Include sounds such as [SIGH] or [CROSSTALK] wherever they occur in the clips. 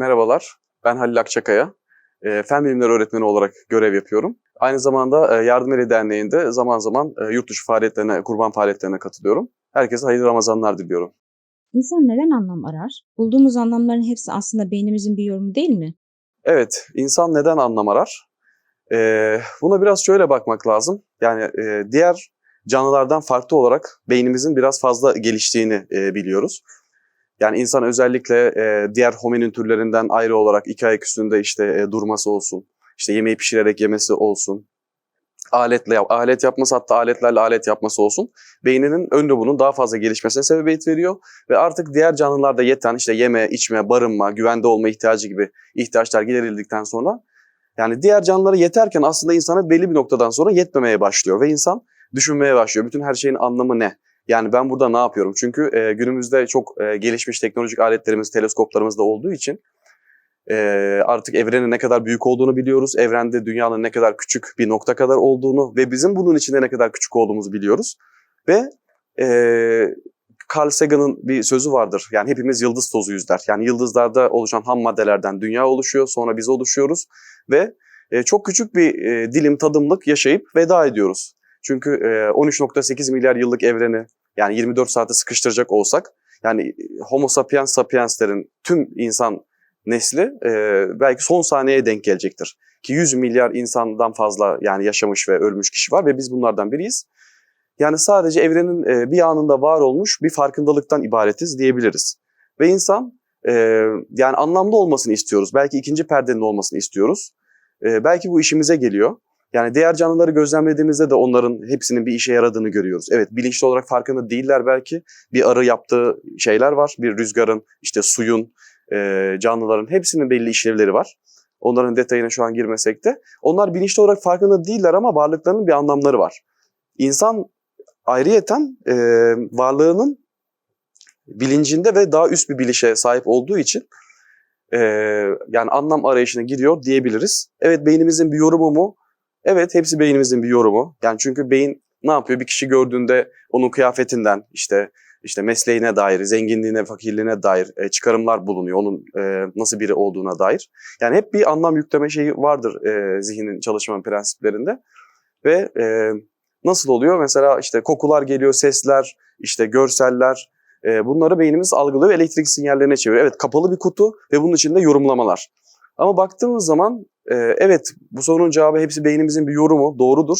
Merhabalar, ben Halil Akçakaya. E, Fen bilimleri öğretmeni olarak görev yapıyorum. Aynı zamanda e, Yardım Eli Derneği'nde zaman zaman e, yurt dışı faaliyetlerine, kurban faaliyetlerine katılıyorum. Herkese hayırlı Ramazanlar diliyorum. İnsan neden anlam arar? Bulduğumuz anlamların hepsi aslında beynimizin bir yorumu değil mi? Evet, insan neden anlam arar? E, buna biraz şöyle bakmak lazım. Yani e, diğer canlılardan farklı olarak beynimizin biraz fazla geliştiğini e, biliyoruz. Yani insan özellikle e, diğer hominin türlerinden ayrı olarak iki ayak üstünde işte e, durması olsun, işte yemeği pişirerek yemesi olsun, aletle yap, alet yapması hatta aletlerle alet yapması olsun, beyninin ön lobunun daha fazla gelişmesine sebebiyet veriyor ve artık diğer canlılarda yeten işte yeme, içme, barınma, güvende olma ihtiyacı gibi ihtiyaçlar giderildikten sonra yani diğer canlılara yeterken aslında insana belli bir noktadan sonra yetmemeye başlıyor ve insan düşünmeye başlıyor. Bütün her şeyin anlamı ne? Yani ben burada ne yapıyorum? Çünkü e, günümüzde çok e, gelişmiş teknolojik aletlerimiz, teleskoplarımız da olduğu için e, artık evrenin ne kadar büyük olduğunu biliyoruz. Evrende dünyanın ne kadar küçük bir nokta kadar olduğunu ve bizim bunun içinde ne kadar küçük olduğumuzu biliyoruz. Ve e, Carl Sagan'ın bir sözü vardır. Yani hepimiz yıldız tozuyuz der. Yani yıldızlarda oluşan ham maddelerden dünya oluşuyor, sonra biz oluşuyoruz ve e, çok küçük bir e, dilim tadımlık yaşayıp veda ediyoruz. Çünkü e, 13.8 milyar yıllık evreni yani 24 saate sıkıştıracak olsak yani Homo sapiens sapienslerin tüm insan nesli e, belki son saniyeye denk gelecektir. Ki 100 milyar insandan fazla yani yaşamış ve ölmüş kişi var ve biz bunlardan biriyiz. Yani sadece evrenin e, bir anında var olmuş bir farkındalıktan ibaretiz diyebiliriz. Ve insan e, yani anlamlı olmasını istiyoruz. Belki ikinci perdenin olmasını istiyoruz. E, belki bu işimize geliyor. Yani diğer canlıları gözlemlediğimizde de onların hepsinin bir işe yaradığını görüyoruz. Evet bilinçli olarak farkında değiller belki. Bir arı yaptığı şeyler var. Bir rüzgarın, işte suyun, e, canlıların hepsinin belli işlevleri var. Onların detayına şu an girmesek de. Onlar bilinçli olarak farkında değiller ama varlıklarının bir anlamları var. İnsan ayrıyeten e, varlığının bilincinde ve daha üst bir bilişe sahip olduğu için e, yani anlam arayışına giriyor diyebiliriz. Evet beynimizin bir yorumu mu? Evet hepsi beynimizin bir yorumu. Yani çünkü beyin ne yapıyor? Bir kişi gördüğünde onun kıyafetinden işte işte mesleğine dair, zenginliğine, fakirliğine dair e, çıkarımlar bulunuyor. Onun e, nasıl biri olduğuna dair. Yani hep bir anlam yükleme şeyi vardır e, zihnin çalışma prensiplerinde. Ve e, nasıl oluyor? Mesela işte kokular geliyor, sesler, işte görseller. E, bunları beynimiz algılıyor ve elektrik sinyallerine çeviriyor. Evet kapalı bir kutu ve bunun içinde yorumlamalar. Ama baktığımız zaman e, evet bu sorunun cevabı hepsi beynimizin bir yorumu, doğrudur.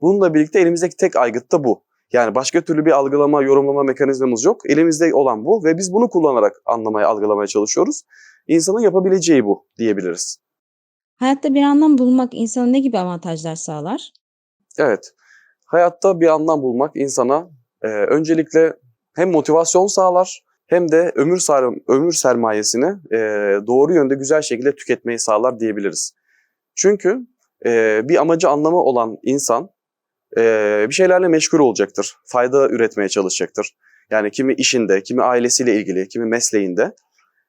Bununla birlikte elimizdeki tek aygıt da bu. Yani başka türlü bir algılama, yorumlama mekanizmamız yok. Elimizde olan bu ve biz bunu kullanarak anlamaya, algılamaya çalışıyoruz. İnsanın yapabileceği bu diyebiliriz. Hayatta bir anlam bulmak insana ne gibi avantajlar sağlar? Evet, hayatta bir anlam bulmak insana e, öncelikle hem motivasyon sağlar hem de ömür, sar ömür sermayesini e, doğru yönde güzel şekilde tüketmeyi sağlar diyebiliriz. Çünkü e, bir amacı anlamı olan insan e, bir şeylerle meşgul olacaktır. Fayda üretmeye çalışacaktır. Yani kimi işinde, kimi ailesiyle ilgili, kimi mesleğinde.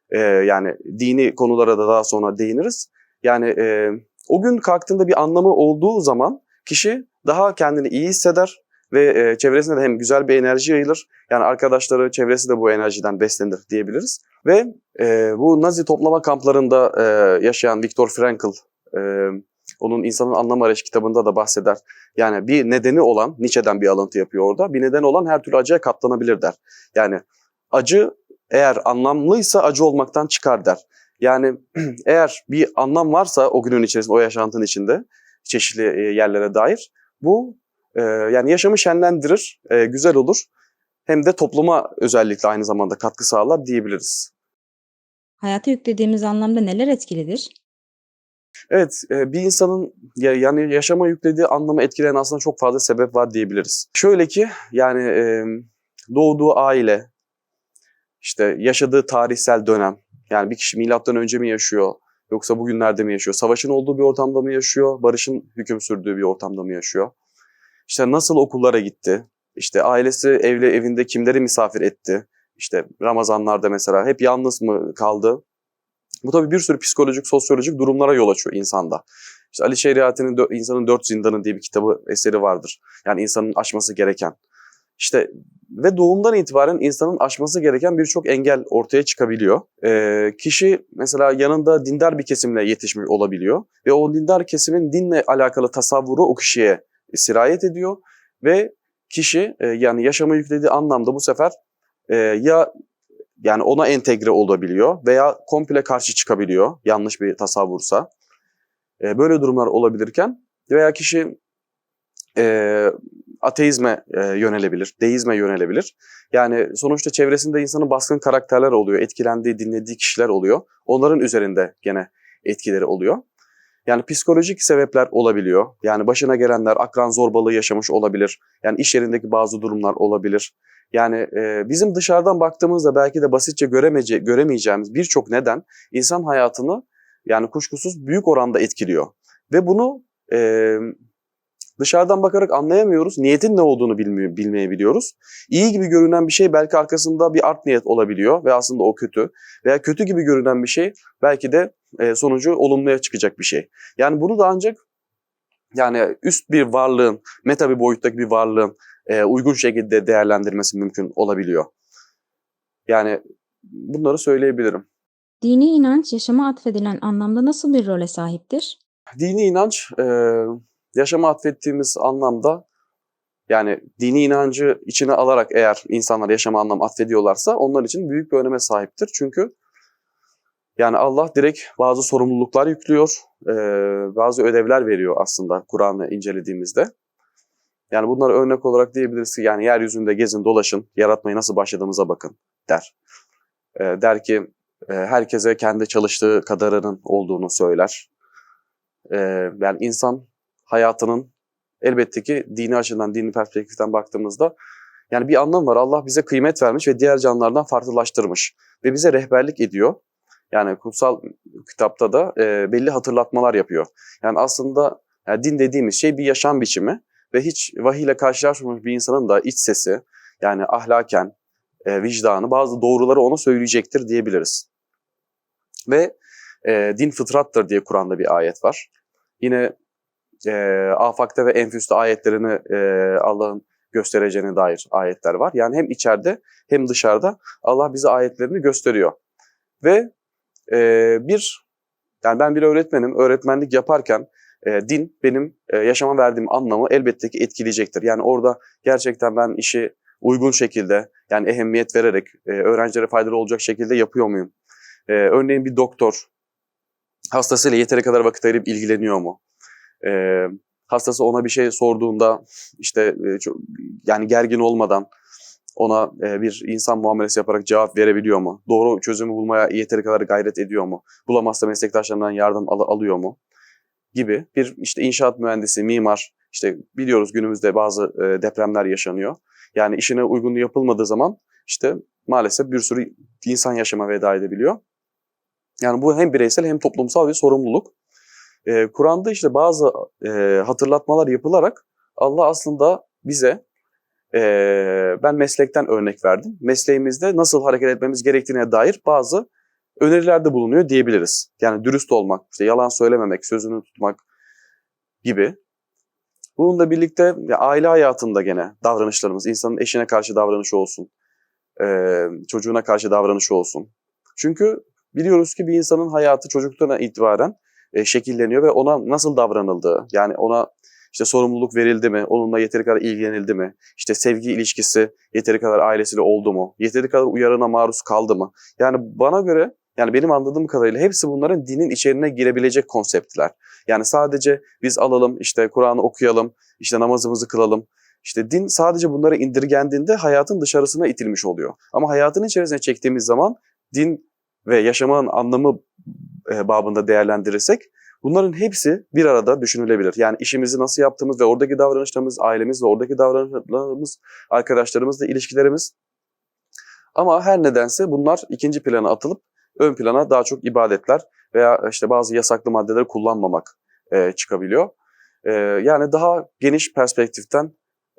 E, yani dini konulara da daha sonra değiniriz. Yani e, o gün kalktığında bir anlamı olduğu zaman kişi daha kendini iyi hisseder ve e, çevresinde de hem güzel bir enerji yayılır. Yani arkadaşları, çevresi de bu enerjiden beslenir diyebiliriz. Ve e, bu Nazi toplama kamplarında e, yaşayan Viktor Frankl, e, onun İnsanın Anlam Arayışı kitabında da bahseder. Yani bir nedeni olan, Nietzsche'den bir alıntı yapıyor orada. Bir neden olan her türlü acıya katlanabilir der. Yani acı eğer anlamlıysa acı olmaktan çıkar der. Yani [CLEARS THROAT] eğer bir anlam varsa o günün içerisinde, o yaşantının içinde çeşitli yerlere dair bu e, yani yaşamı şenlendirir, e, güzel olur. Hem de topluma özellikle aynı zamanda katkı sağlar diyebiliriz. Hayata yüklediğimiz anlamda neler etkilidir? Evet, e, bir insanın ya, yani yaşama yüklediği anlamı etkileyen aslında çok fazla sebep var diyebiliriz. Şöyle ki yani e, doğduğu aile, işte yaşadığı tarihsel dönem, yani bir kişi milattan önce mi yaşıyor yoksa bugünlerde mi yaşıyor? Savaşın olduğu bir ortamda mı yaşıyor? Barışın hüküm sürdüğü bir ortamda mı yaşıyor? İşte nasıl okullara gitti? İşte ailesi evli evinde kimleri misafir etti? İşte Ramazanlarda mesela hep yalnız mı kaldı? Bu tabii bir sürü psikolojik, sosyolojik durumlara yol açıyor insanda. İşte Ali Şeriati'nin İnsanın Dört Zindanı diye bir kitabı, eseri vardır. Yani insanın aşması gereken. işte ve doğumdan itibaren insanın aşması gereken birçok engel ortaya çıkabiliyor. Ee, kişi mesela yanında dindar bir kesimle yetişmiş olabiliyor ve o dindar kesimin dinle alakalı tasavvuru o kişiye sirayet ediyor ve kişi e, yani yaşama yüklediği anlamda bu sefer e, ya yani ona entegre olabiliyor veya komple karşı çıkabiliyor yanlış bir tasavvursa. E, böyle durumlar olabilirken veya kişi e, ateizme e, yönelebilir, deizme yönelebilir. Yani sonuçta çevresinde insanın baskın karakterler oluyor, etkilendiği, dinlediği kişiler oluyor. Onların üzerinde gene etkileri oluyor. Yani psikolojik sebepler olabiliyor. Yani başına gelenler akran zorbalığı yaşamış olabilir. Yani iş yerindeki bazı durumlar olabilir. Yani e, bizim dışarıdan baktığımızda belki de basitçe göremece, göremeyeceğimiz birçok neden insan hayatını yani kuşkusuz büyük oranda etkiliyor. Ve bunu e, dışarıdan bakarak anlayamıyoruz. Niyetin ne olduğunu bilmiyor, bilmeyebiliyoruz. İyi gibi görünen bir şey belki arkasında bir art niyet olabiliyor ve aslında o kötü. Veya kötü gibi görünen bir şey belki de e, sonucu olumluya çıkacak bir şey. Yani bunu da ancak yani üst bir varlığın, meta bir boyuttaki bir varlığın e, uygun şekilde değerlendirmesi mümkün olabiliyor. Yani bunları söyleyebilirim. Dini inanç yaşama atfedilen anlamda nasıl bir role sahiptir? Dini inanç e, yaşama atfettiğimiz anlamda yani dini inancı içine alarak eğer insanlar yaşama anlam atfediyorlarsa onlar için büyük bir öneme sahiptir. Çünkü yani Allah direkt bazı sorumluluklar yüklüyor, bazı ödevler veriyor aslında Kur'an'ı incelediğimizde. Yani bunları örnek olarak diyebiliriz ki yani yeryüzünde gezin dolaşın, yaratmayı nasıl başladığımıza bakın der. Der ki herkese kendi çalıştığı kadarının olduğunu söyler. Yani insan hayatının elbette ki dini açıdan, dini perspektiften baktığımızda yani bir anlam var. Allah bize kıymet vermiş ve diğer canlılardan farklılaştırmış ve bize rehberlik ediyor. Yani kutsal kitapta da e, belli hatırlatmalar yapıyor. Yani aslında yani din dediğimiz şey bir yaşam biçimi ve hiç vahiy ile karşılaşmamış bir insanın da iç sesi yani ahlaken, e, vicdanı bazı doğruları ona söyleyecektir diyebiliriz. Ve e, din fıtrattır diye Kur'an'da bir ayet var. Yine e, Afak'ta ve Enfüs'te ayetlerini e, Allah'ın göstereceğine dair ayetler var. Yani hem içeride hem dışarıda Allah bize ayetlerini gösteriyor. Ve e, bir, yani ben bir öğretmenim, öğretmenlik yaparken e, din benim e, yaşama verdiğim anlamı elbette ki etkileyecektir. Yani orada gerçekten ben işi uygun şekilde yani ehemmiyet vererek e, öğrencilere faydalı olacak şekilde yapıyor muyum? E, örneğin bir doktor hastasıyla yeteri kadar vakit ayırıp ilgileniyor mu? E, hastası ona bir şey sorduğunda işte e, çok, yani gergin olmadan ona e, bir insan muamelesi yaparak cevap verebiliyor mu? Doğru çözümü bulmaya yeteri kadar gayret ediyor mu? Bulamazsa meslektaşlarından yardım al- alıyor mu? Gibi bir işte inşaat mühendisi, mimar, işte biliyoruz günümüzde bazı e, depremler yaşanıyor. Yani işine uygunluğu yapılmadığı zaman işte maalesef bir sürü insan yaşama veda edebiliyor. Yani bu hem bireysel hem toplumsal bir sorumluluk. Ee, Kur'an'da işte bazı e, hatırlatmalar yapılarak Allah aslında bize e, ben meslekten örnek verdim. Mesleğimizde nasıl hareket etmemiz gerektiğine dair bazı önerilerde bulunuyor diyebiliriz. Yani dürüst olmak, işte yalan söylememek, sözünü tutmak gibi. Bununla birlikte ya, aile hayatında gene davranışlarımız, insanın eşine karşı davranışı olsun, e, çocuğuna karşı davranışı olsun. Çünkü biliyoruz ki bir insanın hayatı çocukluğuna itibaren e, şekilleniyor ve ona nasıl davranıldığı, yani ona işte sorumluluk verildi mi, onunla yeteri kadar ilgilenildi mi, işte sevgi ilişkisi yeteri kadar ailesiyle oldu mu, yeteri kadar uyarına maruz kaldı mı? Yani bana göre, yani benim anladığım kadarıyla hepsi bunların dinin içerine girebilecek konseptler. Yani sadece biz alalım, işte Kur'an'ı okuyalım, işte namazımızı kılalım. İşte din sadece bunları indirgendiğinde hayatın dışarısına itilmiş oluyor. Ama hayatın içerisine çektiğimiz zaman din ve yaşamanın anlamı e, babında değerlendirirsek bunların hepsi bir arada düşünülebilir. Yani işimizi nasıl yaptığımız ve oradaki davranışlarımız, ailemiz ve oradaki davranışlarımız, arkadaşlarımızla ilişkilerimiz. Ama her nedense bunlar ikinci plana atılıp ön plana daha çok ibadetler veya işte bazı yasaklı maddeleri kullanmamak e, çıkabiliyor. E, yani daha geniş perspektiften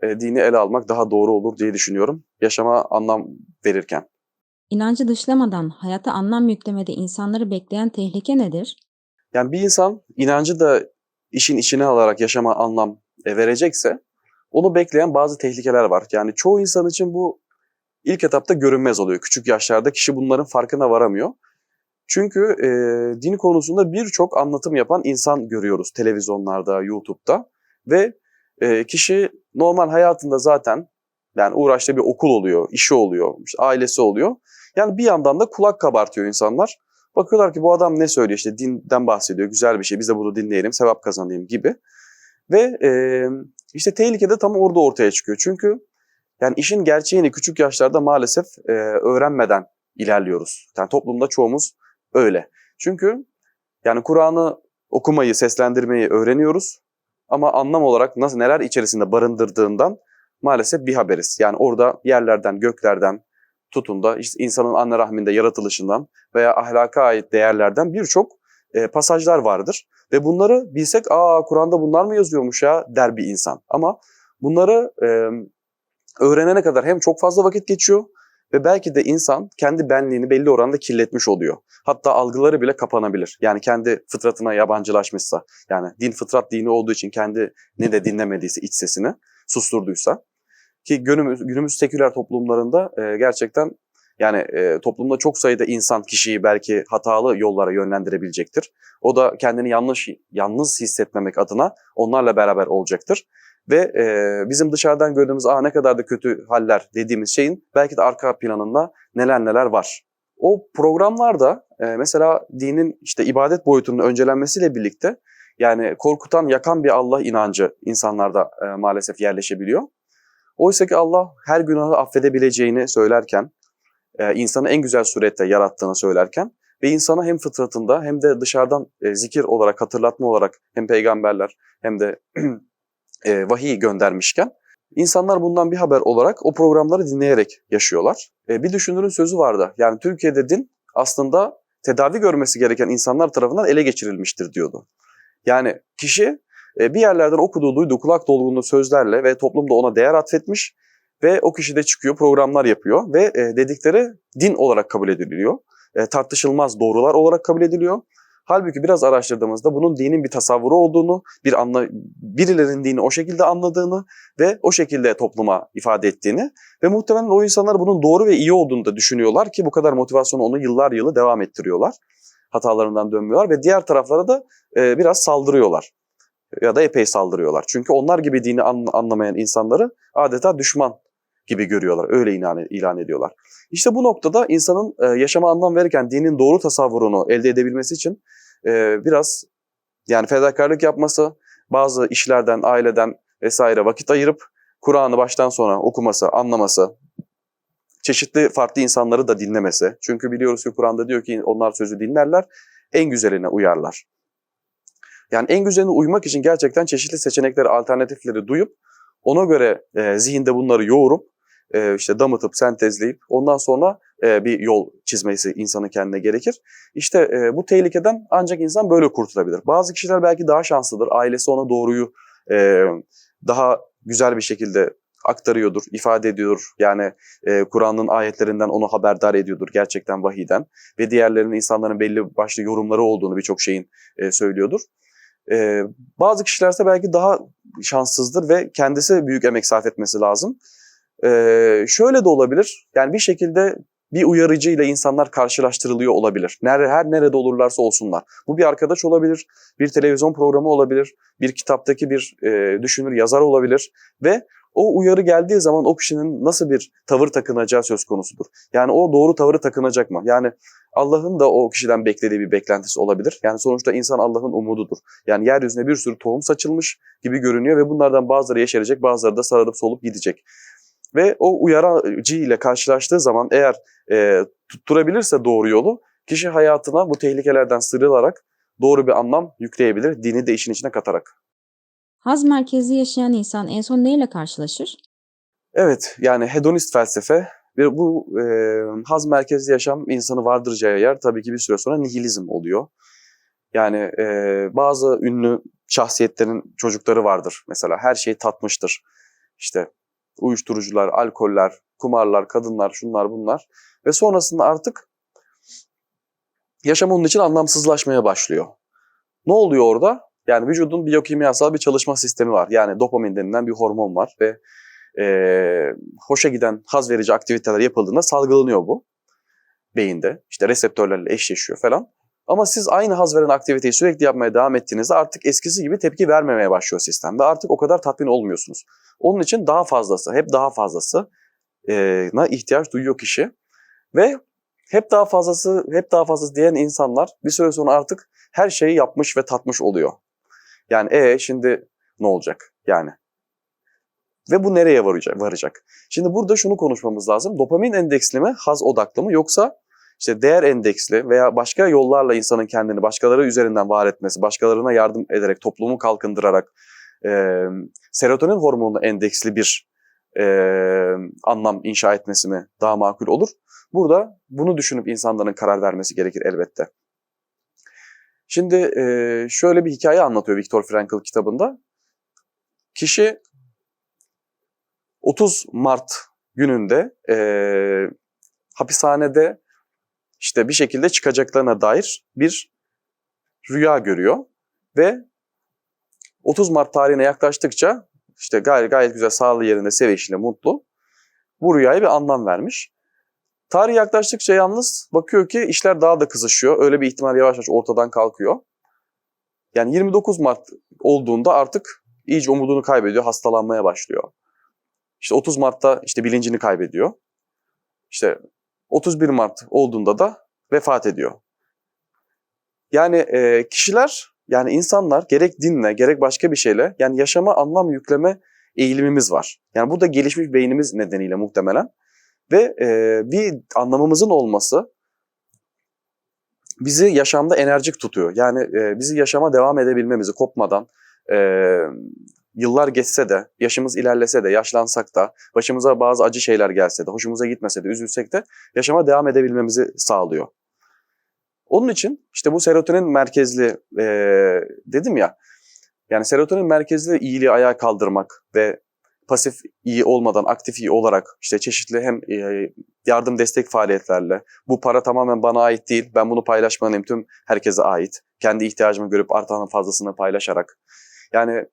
e, dini ele almak daha doğru olur diye düşünüyorum. Yaşama anlam verirken. İnancı dışlamadan hayata anlam yüklemede insanları bekleyen tehlike nedir? Yani bir insan inancı da işin içine alarak yaşama anlam e, verecekse onu bekleyen bazı tehlikeler var. Yani çoğu insan için bu ilk etapta görünmez oluyor. Küçük yaşlarda kişi bunların farkına varamıyor. Çünkü e, din konusunda birçok anlatım yapan insan görüyoruz televizyonlarda, YouTube'da ve e, kişi normal hayatında zaten yani uğraştığı bir okul oluyor, işi oluyor, işte ailesi oluyor. Yani bir yandan da kulak kabartıyor insanlar. Bakıyorlar ki bu adam ne söylüyor işte dinden bahsediyor, güzel bir şey, biz de bunu dinleyelim, sevap kazanayım gibi. Ve e, işte tehlike de tam orada ortaya çıkıyor. Çünkü yani işin gerçeğini küçük yaşlarda maalesef e, öğrenmeden ilerliyoruz. Yani toplumda çoğumuz öyle. Çünkü yani Kur'an'ı okumayı, seslendirmeyi öğreniyoruz. Ama anlam olarak nasıl neler içerisinde barındırdığından maalesef bir haberiz. Yani orada yerlerden, göklerden tutun da işte insanın anne rahminde yaratılışından veya ahlaka ait değerlerden birçok e, pasajlar vardır. Ve bunları bilsek aa Kur'an'da bunlar mı yazıyormuş ya der bir insan. Ama bunları e, öğrenene kadar hem çok fazla vakit geçiyor ve belki de insan kendi benliğini belli oranda kirletmiş oluyor. Hatta algıları bile kapanabilir. Yani kendi fıtratına yabancılaşmışsa, yani din fıtrat dini olduğu için kendi ne de dinlemediyse iç sesini susturduysa. Ki günümüz, günümüz seküler toplumlarında e, gerçekten yani e, toplumda çok sayıda insan kişiyi belki hatalı yollara yönlendirebilecektir. O da kendini yanlış yalnız hissetmemek adına onlarla beraber olacaktır. Ve e, bizim dışarıdan gördüğümüz Aa, ne kadar da kötü haller dediğimiz şeyin belki de arka planında neler neler var. O programlarda e, mesela dinin işte ibadet boyutunun öncelenmesiyle birlikte yani korkutan, yakan bir Allah inancı insanlarda e, maalesef yerleşebiliyor. Oysa ki Allah her günahı affedebileceğini söylerken, e, insanı en güzel surette yarattığını söylerken ve insana hem fıtratında hem de dışarıdan e, zikir olarak, hatırlatma olarak hem peygamberler hem de [CLEARS THROAT] e, vahiy göndermişken insanlar bundan bir haber olarak o programları dinleyerek yaşıyorlar. Bir düşünürün sözü vardı. Yani Türkiye'de din aslında tedavi görmesi gereken insanlar tarafından ele geçirilmiştir diyordu. Yani kişi bir yerlerden okuduğu, duyduğu kulak dolgunluğu sözlerle ve toplumda ona değer atfetmiş ve o kişi de çıkıyor, programlar yapıyor ve e, dedikleri din olarak kabul ediliyor. E, tartışılmaz doğrular olarak kabul ediliyor. Halbuki biraz araştırdığımızda bunun dinin bir tasavvuru olduğunu, bir anla, birilerinin dini o şekilde anladığını ve o şekilde topluma ifade ettiğini ve muhtemelen o insanlar bunun doğru ve iyi olduğunu da düşünüyorlar ki bu kadar motivasyonu onu yıllar yılı devam ettiriyorlar. Hatalarından dönmüyorlar ve diğer taraflara da e, biraz saldırıyorlar ya da epey saldırıyorlar. Çünkü onlar gibi dini an, anlamayan insanları adeta düşman gibi görüyorlar. Öyle ilan, ilan ediyorlar. İşte bu noktada insanın e, yaşama anlam verirken dinin doğru tasavvurunu elde edebilmesi için e, biraz yani fedakarlık yapması, bazı işlerden, aileden vesaire vakit ayırıp Kur'an'ı baştan sona okuması, anlaması, çeşitli farklı insanları da dinlemesi. Çünkü biliyoruz ki Kur'an'da diyor ki onlar sözü dinlerler, en güzeline uyarlar. Yani en güzeline uymak için gerçekten çeşitli seçenekleri, alternatifleri duyup ona göre e, zihinde bunları yoğurup e, işte damıtıp sentezleyip ondan sonra e, bir yol çizmesi insanın kendine gerekir. İşte e, bu tehlikeden ancak insan böyle kurtulabilir. Bazı kişiler belki daha şanslıdır. Ailesi ona doğruyu e, daha güzel bir şekilde aktarıyordur, ifade ediyordur. Yani e, Kur'an'ın ayetlerinden onu haberdar ediyordur gerçekten vahiden. Ve diğerlerinin insanların belli başlı yorumları olduğunu birçok şeyin e, söylüyordur. E, bazı kişilerse belki daha şanssızdır ve kendisi büyük emek sarf etmesi lazım. Ee, şöyle de olabilir. Yani bir şekilde bir uyarıcıyla insanlar karşılaştırılıyor olabilir. Nere, her nerede olurlarsa olsunlar. Bu bir arkadaş olabilir, bir televizyon programı olabilir, bir kitaptaki bir e, düşünür yazar olabilir ve o uyarı geldiği zaman o kişinin nasıl bir tavır takınacağı söz konusudur. Yani o doğru tavırı takınacak mı? Yani Allah'ın da o kişiden beklediği bir beklentisi olabilir. Yani sonuçta insan Allah'ın umududur. Yani yeryüzüne bir sürü tohum saçılmış gibi görünüyor ve bunlardan bazıları yeşerecek, bazıları da sararıp solup gidecek. Ve o uyarıcı ile karşılaştığı zaman eğer e, tutturabilirse doğru yolu, kişi hayatına bu tehlikelerden sıyrılarak doğru bir anlam yükleyebilir, dini de işin içine katarak. Haz merkezli yaşayan insan en son neyle karşılaşır? Evet, yani hedonist felsefe ve bu e, haz merkezli yaşam insanı vardıracağı yer tabii ki bir süre sonra nihilizm oluyor. Yani e, bazı ünlü şahsiyetlerin çocukları vardır mesela her şeyi tatmıştır. İşte uyuşturucular, alkoller, kumarlar, kadınlar, şunlar bunlar. Ve sonrasında artık yaşam onun için anlamsızlaşmaya başlıyor. Ne oluyor orada? Yani vücudun biyokimyasal bir çalışma sistemi var. Yani dopamin denilen bir hormon var ve e, hoşa giden haz verici aktiviteler yapıldığında salgılanıyor bu beyinde. İşte reseptörlerle eşleşiyor falan. Ama siz aynı haz veren aktiviteyi sürekli yapmaya devam ettiğinizde artık eskisi gibi tepki vermemeye başlıyor sistem ve artık o kadar tatmin olmuyorsunuz. Onun için daha fazlası, hep daha fazlası e, na ihtiyaç duyuyor kişi ve hep daha fazlası, hep daha fazlası diyen insanlar bir süre sonra artık her şeyi yapmış ve tatmış oluyor. Yani e şimdi ne olacak yani? Ve bu nereye varacak? varacak? Şimdi burada şunu konuşmamız lazım. Dopamin endeksli mi, haz odaklı mı yoksa işte değer endeksli veya başka yollarla insanın kendini başkaları üzerinden var etmesi, başkalarına yardım ederek, toplumu kalkındırarak e, serotonin hormonu endeksli bir e, anlam inşa etmesi mi daha makul olur? Burada bunu düşünüp insanların karar vermesi gerekir elbette. Şimdi e, şöyle bir hikaye anlatıyor Viktor Frankl kitabında. Kişi 30 Mart gününde e, hapishanede işte bir şekilde çıkacaklarına dair bir rüya görüyor ve 30 Mart tarihine yaklaştıkça işte gayet, gayet güzel sağlığı yerinde sevişiyle mutlu bu rüyaya bir anlam vermiş. Tarih yaklaştıkça yalnız bakıyor ki işler daha da kızışıyor. Öyle bir ihtimal yavaş yavaş ortadan kalkıyor. Yani 29 Mart olduğunda artık iyice umudunu kaybediyor, hastalanmaya başlıyor. İşte 30 Mart'ta işte bilincini kaybediyor. İşte 31 Mart olduğunda da vefat ediyor. Yani e, kişiler, yani insanlar gerek dinle, gerek başka bir şeyle yani yaşama anlam yükleme eğilimimiz var. Yani bu da gelişmiş beynimiz nedeniyle muhtemelen. Ve e, bir anlamımızın olması bizi yaşamda enerjik tutuyor. Yani e, bizi yaşama devam edebilmemizi kopmadan, e, yıllar geçse de, yaşımız ilerlese de, yaşlansak da, başımıza bazı acı şeyler gelse de, hoşumuza gitmese de, üzülsek de yaşama devam edebilmemizi sağlıyor. Onun için işte bu serotonin merkezli e, dedim ya, yani serotonin merkezli iyiliği ayağa kaldırmak ve pasif iyi olmadan aktif iyi olarak işte çeşitli hem e, yardım destek faaliyetlerle bu para tamamen bana ait değil ben bunu paylaşmalıyım. tüm herkese ait kendi ihtiyacımı görüp artanın fazlasını paylaşarak. Yani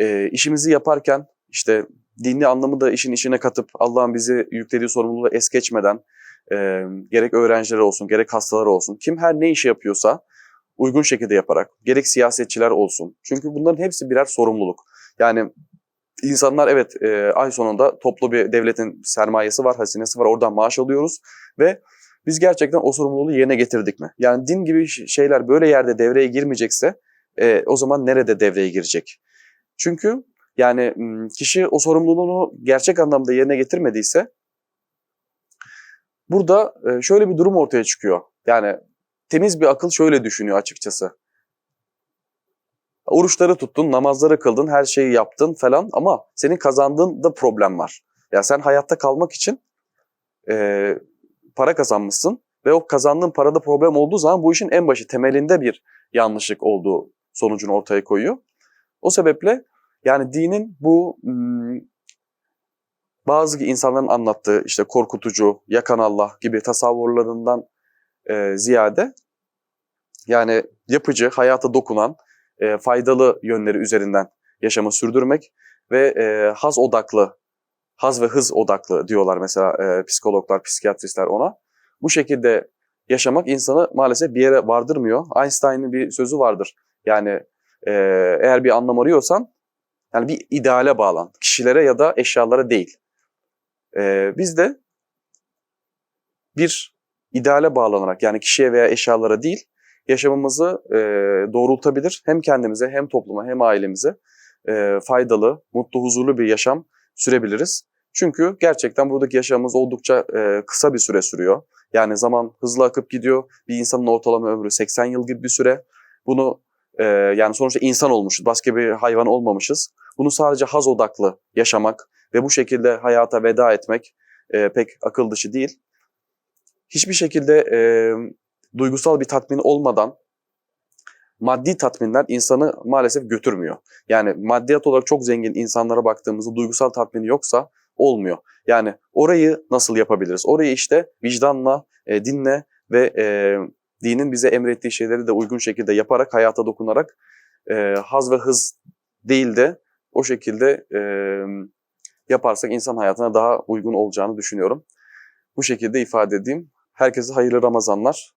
e, işimizi yaparken işte dinli anlamı da işin içine katıp Allah'ın bizi yüklediği sorumluluğu es geçmeden e, gerek öğrenciler olsun gerek hastalar olsun kim her ne işi yapıyorsa uygun şekilde yaparak gerek siyasetçiler olsun çünkü bunların hepsi birer sorumluluk. Yani İnsanlar evet e, ay sonunda toplu bir devletin sermayesi var, hazinesi var. Oradan maaş alıyoruz ve biz gerçekten o sorumluluğu yerine getirdik mi? Yani din gibi şeyler böyle yerde devreye girmeyecekse e, o zaman nerede devreye girecek? Çünkü yani kişi o sorumluluğunu gerçek anlamda yerine getirmediyse burada e, şöyle bir durum ortaya çıkıyor. Yani temiz bir akıl şöyle düşünüyor açıkçası. Oruçları tuttun, namazları kıldın, her şeyi yaptın falan ama senin kazandığın da problem var. Ya sen hayatta kalmak için e, para kazanmışsın ve o kazandığın parada problem olduğu zaman bu işin en başı temelinde bir yanlışlık olduğu sonucunu ortaya koyuyor. O sebeple yani dinin bu hmm, bazı insanların anlattığı işte korkutucu, yakan Allah gibi tasavvurlarından e, ziyade yani yapıcı, hayata dokunan, e, faydalı yönleri üzerinden yaşamı sürdürmek ve e, haz odaklı, haz ve hız odaklı diyorlar mesela e, psikologlar, psikiyatristler ona. Bu şekilde yaşamak insanı maalesef bir yere vardırmıyor. Einstein'ın bir sözü vardır. Yani e, eğer bir anlam arıyorsan yani bir ideale bağlan. Kişilere ya da eşyalara değil. E, biz de bir ideale bağlanarak yani kişiye veya eşyalara değil yaşamımızı e, doğrultabilir. Hem kendimize hem topluma hem ailemize e, faydalı, mutlu, huzurlu bir yaşam sürebiliriz. Çünkü gerçekten buradaki yaşamımız oldukça e, kısa bir süre sürüyor. Yani zaman hızlı akıp gidiyor. Bir insanın ortalama ömrü 80 yıl gibi bir süre. Bunu e, yani sonuçta insan olmuşuz, başka bir hayvan olmamışız. Bunu sadece haz odaklı yaşamak ve bu şekilde hayata veda etmek e, pek akıl dışı değil. Hiçbir şekilde e, duygusal bir tatmin olmadan maddi tatminler insanı maalesef götürmüyor. Yani maddiyat olarak çok zengin insanlara baktığımızda duygusal tatmini yoksa olmuyor. Yani orayı nasıl yapabiliriz? Orayı işte vicdanla, e, dinle ve e, dinin bize emrettiği şeyleri de uygun şekilde yaparak, hayata dokunarak e, haz ve hız değil de o şekilde e, yaparsak insan hayatına daha uygun olacağını düşünüyorum. Bu şekilde ifade edeyim. Herkese hayırlı Ramazanlar.